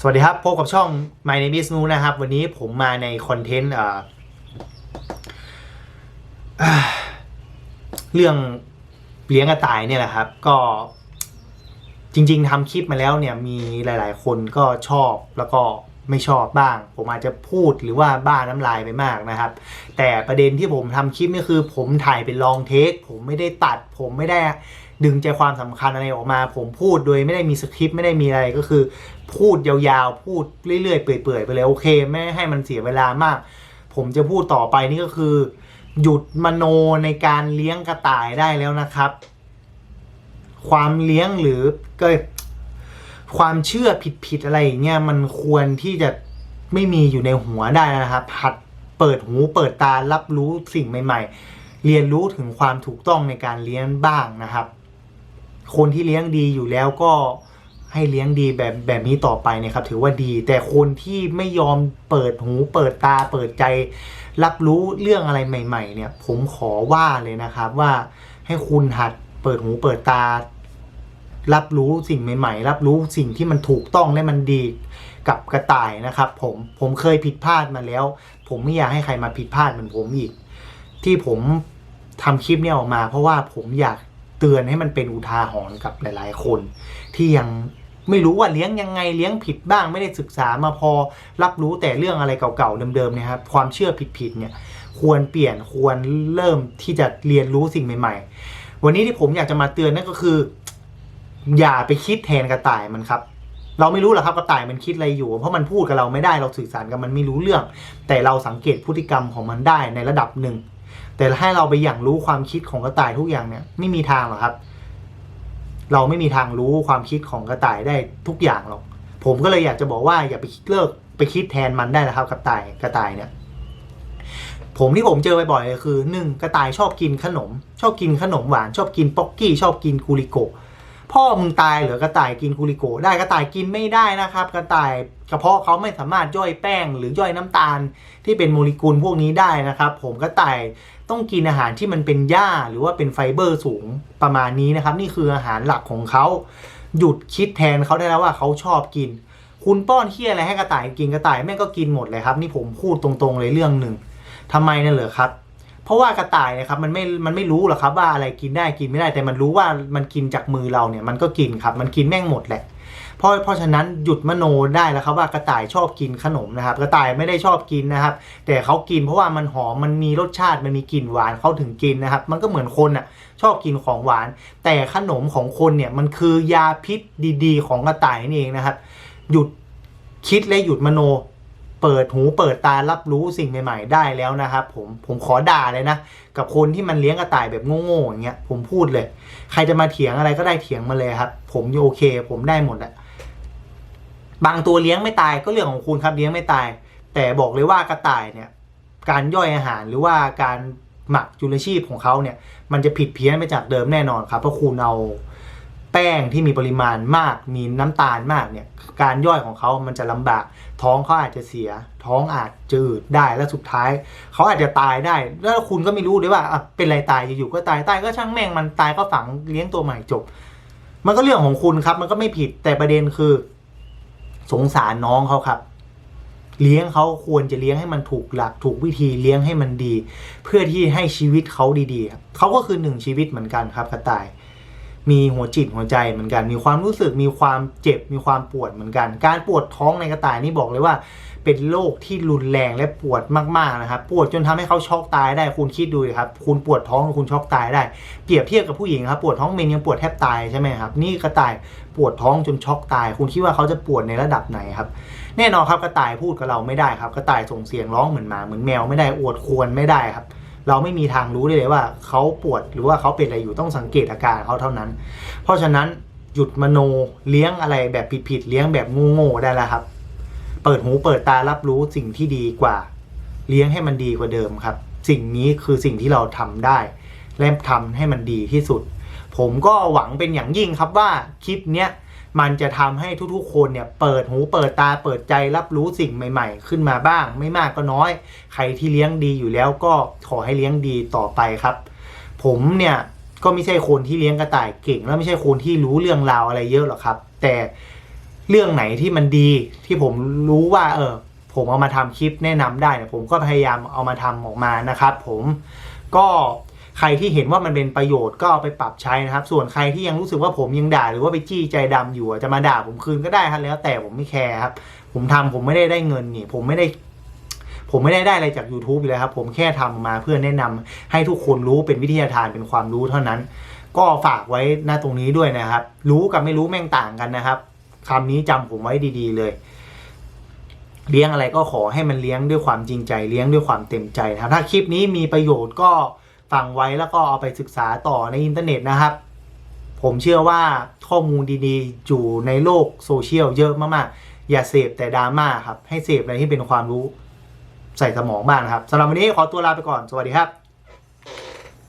สวัสดีครับ พบกับช่อง My Name is Nu นะครับ วันนี้ผมมาในคอนเทนต์เอ่ออ่าเรื่องเลี้ยงกระต่ายเนี่ยแหละครับ ก็จริง ๆทำคลิปมาแล้วเนี่ยมีหลาย ๆ คนก็ชอบแล้วก็ไม่ชอบบ้าง ผมอาจจะพูดหรือว่าบ้าน้ำลายไปมากนะครับ แต่ประเด็นที่ผมทำคลิปนี่คือ ผมถ่ายเป็นลองเทค ผมไม่ได้ตัด ผมไม่ได้ ดึงใจความสำคัญอะไรออกมา ผมพูดโดยไม่ได้มีสคริปต์ไม่ได้มีอะไรก็คือ พูดยาวๆ พูดเรื่อยๆ เปื่อยๆ ไปเลยโอเค ไม่ให้มันเสียเวลามาก ผมจะพูดต่อไปนี่ก็คือ หยุดมโนในการเลี้ยงกระต่ายได้แล้วนะครับ ความเลี้ยงหรือก็ความเชื่อผิดๆอะไรอย่างเงี้ยมันควรที่จะไม่มีอยู่ในหัวได้นะครับหัดเปิดหูเปิดตารับรู้สิ่งใหม่ ๆ เรียนรู้ถึงความถูกต้องในการเลี้ยงบ้างนะครับ คนที่เลี้ยงดีอยู่แล้วก็ให้เลี้ยงดีแบบแบบนี้ต่อไปนะครับ ถือว่าดี แต่คนที่ไม่ยอมเปิดหูเปิดตาเปิดใจ รับรู้เรื่องอะไรใหม่ ๆ เนี่ย ผมขอว่าเลยนะครับว่าให้คุณหัดเปิดหูเปิดตา รับรู้สิ่งใหม่ ๆ รับรู้สิ่งที่มันถูกต้องและมันดีกับกระต่ายนะครับ ผมผมเคยผิดพลาดมาแล้ว ผมไม่อยากให้ใครมาผิดพลาดเหมือนผมอีก ที่ผมทำคลิปเนี่ยออกมา เพราะว่าผมอยาก เตือนให้มันเป็นอุทาหรณ์กับหลาย ๆ คน ที่ยังไม่รู้ว่าเลี้ยงยังไงเลี้ยงผิดบ้างไม่ได้ศึกษามาพอรับรู้แต่เรื่องอะไรเก่าๆเดิมๆเนี่ยครับความเชื่อผิดๆเนี่ยควรเปลี่ยนควรเริ่มที่จะเรียนรู้สิ่งใหม่ ๆ วันนี้ที่ผมอยากจะมาเตือนนั่นก็คือ อย่าไปคิดแทนกระต่ายมันครับ เราไม่รู้หรอกครับกระต่ายมันคิดอะไรอยู่ เพราะมันพูดกับเราไม่ได้เราสื่อสารกับมันไม่รู้เรื่อง แต่เราสังเกตพฤติกรรมของมันได้ในระดับหนึ่ง แต่ให้เราไปอย่างรู้ความคิดของกระต่ายทุกอย่างเนี่ยไม่มีทางหรอกครับ เราไม่มีทางรู้ความคิดของกระต่ายได้ทุกอย่างหรอก ผมก็เลยอยากจะบอกว่าอย่าไปเลิกไปคิดแทนมันได้แล้วครับ กระต่ายกระต่ายเนี่ย ผมที่ผมเจอบ่อยๆเลยคือหนึ่งกระต่ายชอบกินขนม ชอบกินขนมหวาน ชอบกินป๊อกกี้ ชอบกินกูริโกะ พ่อมึงตายเหรือกระต่ายกินกูริโกได้กระต่ายกินไม่ได้นะครับ กระต่ายกระเพาะเขาไม่สามารถย่อยแป้ง หรือย่อยน้ำตาลที่เป็นโมเลกุลพวกนี้ได้นะครับ ผมกระต่ายต้องกินอาหารที่มันเป็นหญ้าหรือว่าเป็นไฟเบอร์สูงประมาณนี้นะครับ นี่คืออาหารหลักของเขาหยุดคิดแทนเขาได้แล้วว่าเขาชอบกิน คุณป้อนเคี้ยอะไรให้กระต่ายกินกระต่ายแม่งก็กินหมดเลยครับ นี่ผมพูดตรงๆเลยเรื่องหนึ่งทำไมนั่นเหรอครับ เพราะว่ากระต่ายนะครับมันไม่มันไม่รู้หรอกครับว่าอะไรกินได้กินไม่ได้ แต่มันรู้ว่ามันกินจากมือเราเนี่ยมันก็กินครับ มันกินแม่งหมดแหละเพราะเพราะฉะนั้นหยุดมโนได้แล้วครับว่ากระต่ายชอบกินขนมนะครับ กระต่ายไม่ได้ชอบกินนะครับ แต่เขากินเพราะว่ามันหอมมันมีรสชาติมันมีกลิ่นหวานเขาถึงกินนะครับ มันก็เหมือนคนอะชอบกินของหวาน แต่ขนมของคนเนี่ยมันคือยาพิษดี ๆ ของกระต่ายนี่เองนะครับ หยุดคิดและหยุดมโน เปิดหูเปิดตารับรู้สิ่งใหม่ๆ ได้แล้วนะครับผมผมขอด่าเลยนะ กับคนที่มันเลี้ยงกระต่ายแบบโง่ๆอย่างเงี้ยผมพูดเลย ใครจะมาเถียงอะไรก็ได้เถียงมาเลยครับ ผมโอเค ผมได้หมดอะบางตัวเลี้ยงไม่ตายก็เรื่องของคุณครับเลี้ยงไม่ตาย แต่บอกเลยว่ากระต่ายเนี่ย การย่อยอาหารหรือว่าการหมักจุลชีพของเขาเนี่ย มันจะผิดเพี้ยนไปจากเดิมแน่นอนครับเพราะคุณเอา แป้งที่มีปริมาณมาก มีน้ำตาลมากเนี่ยการย่อยของเขามันจะลำบาก ท้องเขาอาจจะเสีย ท้องอาจจะอืดได้แล้วสุดท้าย เขาอาจจะตายได้ แล้วคุณก็ไม่รู้ด้วยว่าเป็นไรตายอยู่ๆก็ตายตายก็ช่างแม่งมันตายก็ฝังเลี้ยงตัวใหม่จบ มันก็เรื่องของคุณครับ มันก็ไม่ผิดแต่ประเด็นคือ สงสารน้องเขาครับเลี้ยงเขาควรจะเลี้ยงให้มันถูกหลักถูกวิธีเลี้ยงให้มันดี เพื่อที่ให้ชีวิตเขาดีๆ เขาก็คือหนึ่งชีวิตเหมือนกันครับกระต่าย มีหัวจิตหัวใจเหมือนกัน มีความรู้สึกมีความเจ็บมีความปวดเหมือนกัน การปวดท้องในกระต่ายนี่บอกเลยว่า เป็นโรคที่รุนแรงและปวดมากๆนะครับปวดจนทำให้เขาช็อกตายได้คุณคิดดูครับคุณปวดท้องคุณช็อกตายได้ เปรียบเทียบกับผู้หญิงครับปวดท้องเมนยังปวดแทบตายใช่ไหมครับนี่กระต่ายปวดท้องจนช็อกตาย คุณคิดว่าเขาจะปวดในระดับไหนครับแน่นอนครับกระต่ายพูดกับเราไม่ได้ครับกระต่ายส่งเสียงร้องเหมือนหมาเหมือนแมวไม่ได้อวดควรไม่ได้ครับ เราไม่มีทางรู้ได้เลยว่าเขาปวดหรือว่าเขาเป็นอะไรอยู่ต้องสังเกตอาการเขาเท่านั้น เพราะฉะนั้นหยุดมโนเลี้ยงอะไรแบบผิดๆเลี้ยงแบบโง่ๆได้แล้วครับ เปิดหูเปิดตารับรู้สิ่งที่ดีกว่า เลี้ยงให้มันดีกว่าเดิมครับ สิ่งนี้คือสิ่งที่เราทำได้ และทำให้มันดีที่สุด ผมก็หวังเป็นอย่างยิ่งครับว่าคลิปเนี้ย มันจะทำให้ทุกๆ คนเนี่ยเปิดหูเปิดตาเปิดใจรับรู้สิ่งใหม่ ๆ ขึ้นมาบ้าง ไม่มากก็น้อย ใครที่เลี้ยงดีอยู่แล้วก็ขอให้เลี้ยงดีต่อไปครับ ผมเนี่ยก็ไม่ใช่คนที่เลี้ยงกระต่ายเก่ง และไม่ใช่คนที่รู้เรื่องราวอะไรเยอะหรอกครับ แต่เรื่องไหนที่มันดีที่ผมรู้ว่า เออ ผมเอามาทำคลิปแนะนำได้เนี่ยผมก็พยายามเอามาทำออกมานะครับ ผมก็ ใครที่เห็นว่ามันเป็นประโยชน์ก็เอาไปปรับใช้นะครับ ส่วนใครที่ยังรู้สึกว่าผมยังด่า หรือว่าไปจี้ใจดำอยู่จะมาด่าผมคืนก็ได้ครับแล้วแต่ผมไม่แคร์ครับ ผมทำผมไม่ได้ได้เงินนี่ ผมไม่ได้ผมไม่ได้ได้อะไรจาก YouTube อยู่แล้วครับ ผมแค่ทำมาเพื่อแนะนำให้ทุกคนรู้เป็นวิทยาทานเป็นความรู้เท่านั้น ก็ฝากไว้หน้าตรงนี้ด้วยนะครับ รู้กับไม่รู้แม่งต่างกันนะครับคำนี้จำผมไว้ดีๆเลย เลี้ยงอะไรก็ขอให้มันเลี้ยงด้วยความจริงใจ เลี้ยงด้วยความเต็มใจนะครับ ถ้าคลิปนี้มีประโยชน์ก็ ฟังไว้แล้วก็เอาไปศึกษาต่อในอินเทอร์เน็ตนะครับ ผมเชื่อว่าข้อมูลดีๆ อยู่ในโลกโซเชียลเยอะมากๆ อย่าเสพแต่ดราม่าครับ ให้เสพอะไรที่เป็นความรู้ใส่สมองบ้างนะครับสำหรับวันนี้ขอตัวลาไปก่อน สวัสดีครับ